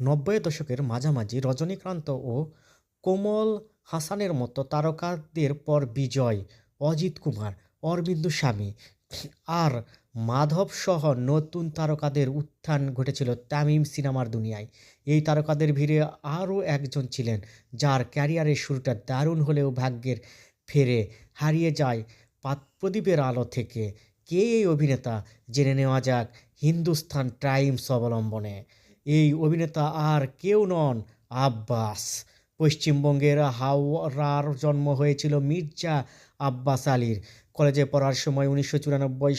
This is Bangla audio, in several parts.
নব্বই দশকের মাঝামাঝি রজনীকান্ত ও কোমল হাসানের মতো তারকাদের পর বিজয়, অজিত কুমার, অরবিন্দু স্বামী আর মাধব সহ নতুন তারকাদের উত্থান ঘটেছিল তামিম সিনেমার দুনিয়ায়। এই তারকাদের ভিড়ে আরও একজন ছিলেন যার ক্যারিয়ারের শুরুটা দারুণ হলেও ভাগ্যের ফেরে হারিয়ে যায় প্রদীপের আলো থেকে। কে এই অভিনেতা? জেনে নেওয়া যাক হিন্দুস্তান টাইমস অবলম্বনে। এই অভিনেতা আর কেউ নন আব্বাস। পশ্চিমবঙ্গের হাওড়ার জন্ম হয়েছিল মির্জা আব্বাস আলীর। কলেজে পড়ার সময় উনিশশো চুরানব্বই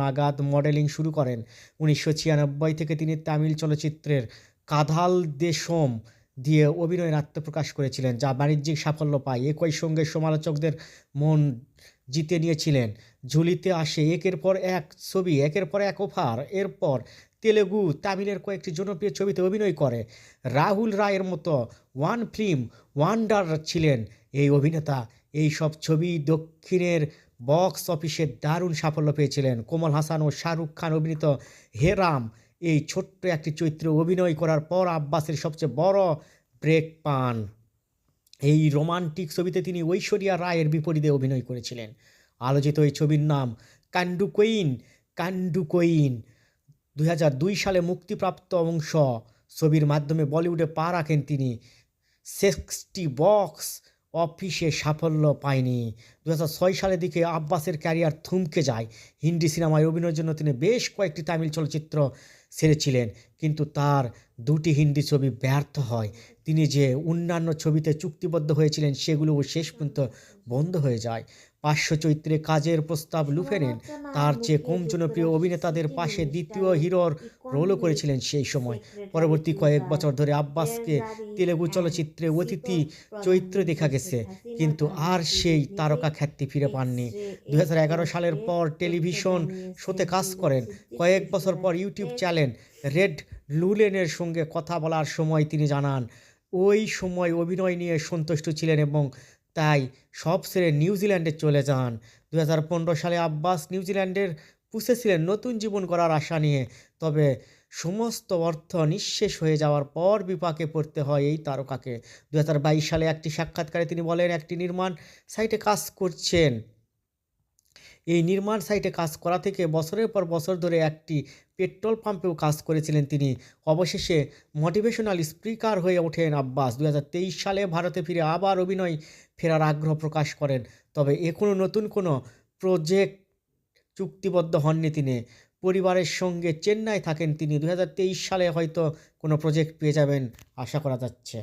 নাগাদ মডেলিং শুরু করেন। উনিশশো ছিয়ানব্বই থেকে তিনি তামিল চলচ্চিত্রের কাধাল দেশম দিয়ে অভিনয়ের আত্মপ্রকাশ করেছিলেন, যা বাণিজ্যিক সাফল্য পায়। একই সঙ্গে সমালোচকদের মন জিতে নিয়েছিলেন। ঝুলিতে আসে একের পর এক ছবি, একের পর এক অফার এরপর তেলেগু, তামিলের কয়েকটি জনপ্রিয় ছবিতে অভিনয় করে। রাহুল রায়ের মতো ওয়ান ফিল্ম ওয়ান্ডার ছিলেন এই অভিনেতা। এই সব ছবি দক্ষিণের বক্স অফিসে দারুণ সাফল্য পেয়েছিলেন। কোমল হাসান ও শাহরুখ খান অভিনীত হেরাম এই ছোট্ট একটি চরিত্রে অভিনয় করার পর আব্বাসের সবচেয়ে বড় ব্রেক পান। এই রোমান্টিক ছবিতে তিনি ঐশ্বরিয়া রায়ের বিপরীতে অভিনয় করেছিলেন। আলোচিত এই ছবির নাম কান্ডু কুইন কান্ডু দুই হাজার দুই সালে মুক্তিপ্রাপ্ত অংশ ছবির মাধ্যমে বলিউডে পা রাখেন তিনি। সিক্সটি বক্স অফিসে সাফল্য পায়নি। দু সালের দিকে আব্বাসের ক্যারিয়ার থমকে যায়। হিন্দি সিনেমায় অভিনয়ের জন্য তিনি বেশ কয়েকটি তামিল চলচ্চিত্র সেরেছিলেন কিন্তু তার দুটি হিন্দি ছবি ব্যর্থ হয়। তিনি যে অন্যান্য ছবিতে চুক্তিবদ্ধ হয়েছিলেন, সেগুলোও শেষ পর্যন্ত বন্ধ হয়ে যায়। পার্শ্ব চরিত্রে কাজের প্রস্তাব লুফে নেন তার চেয়ে কম জনপ্রিয় অভিনেতাদের পাশে দ্বিতীয় হিরোর রোলও করেছিলেন সেই সময়। পরবর্তী কয়েক বছর ধরে আব্বাসকে তেলেগু চলচ্চিত্রে অতিথি চরিত্র দেখা গেছে। কিন্তু আর সেই তারকা খ্যাতি ফিরে পাননি। দু হাজার এগারো সালের পর টেলিভিশন শোতে কাজ করেন। কয়েক বছর পর ইউটিউব চ্যানেল রেড লুলেনের সঙ্গে কথা বলার সময় তিনি জানান, ওই সময় অভিনয় নিয়ে সন্তুষ্ট ছিলেন এবং তাই সব ছেড়ে নিউজিল্যান্ডে চলে যান। দু হাজার পনেরো সালে আব্বাস নিউজিল্যান্ডের পুষেছিলেন নতুন জীবন করার আশা নিয়ে। তবে সমস্ত অর্থ নিঃশেষ হয়ে যাওয়ার পর বিপাকে পড়তে হয় এই তারকাকে। দু হাজার বাইশ সালে একটি সাক্ষাৎকারে তিনি বলেন, একটি নির্মাণ সাইটে কাজ করছেন। এই নির্মাণ সাইটে কাজ করা থেকে বছরের পর বছর ধরে একটি পেট্রোল পাম্পেও কাজ করেছিলেন তিনি। অবশেষে মোটিভেশনাল স্পিকার হয়ে ওঠেন আব্বাস। দু হাজার তেইশ সালে ভারতে ফিরে আবার অভিনয় ফেরার আগ্রহ প্রকাশ করেন। তবে এখনও নতুন কোনো প্রজেক্ট চুক্তিবদ্ধ হননি তিনি। পরিবারের সঙ্গে চেন্নাই থাকেন তিনি। দু হাজার তেইশ সালে হয়তো কোনো প্রজেক্ট পেয়ে যাবেন, আশা করা যাচ্ছে।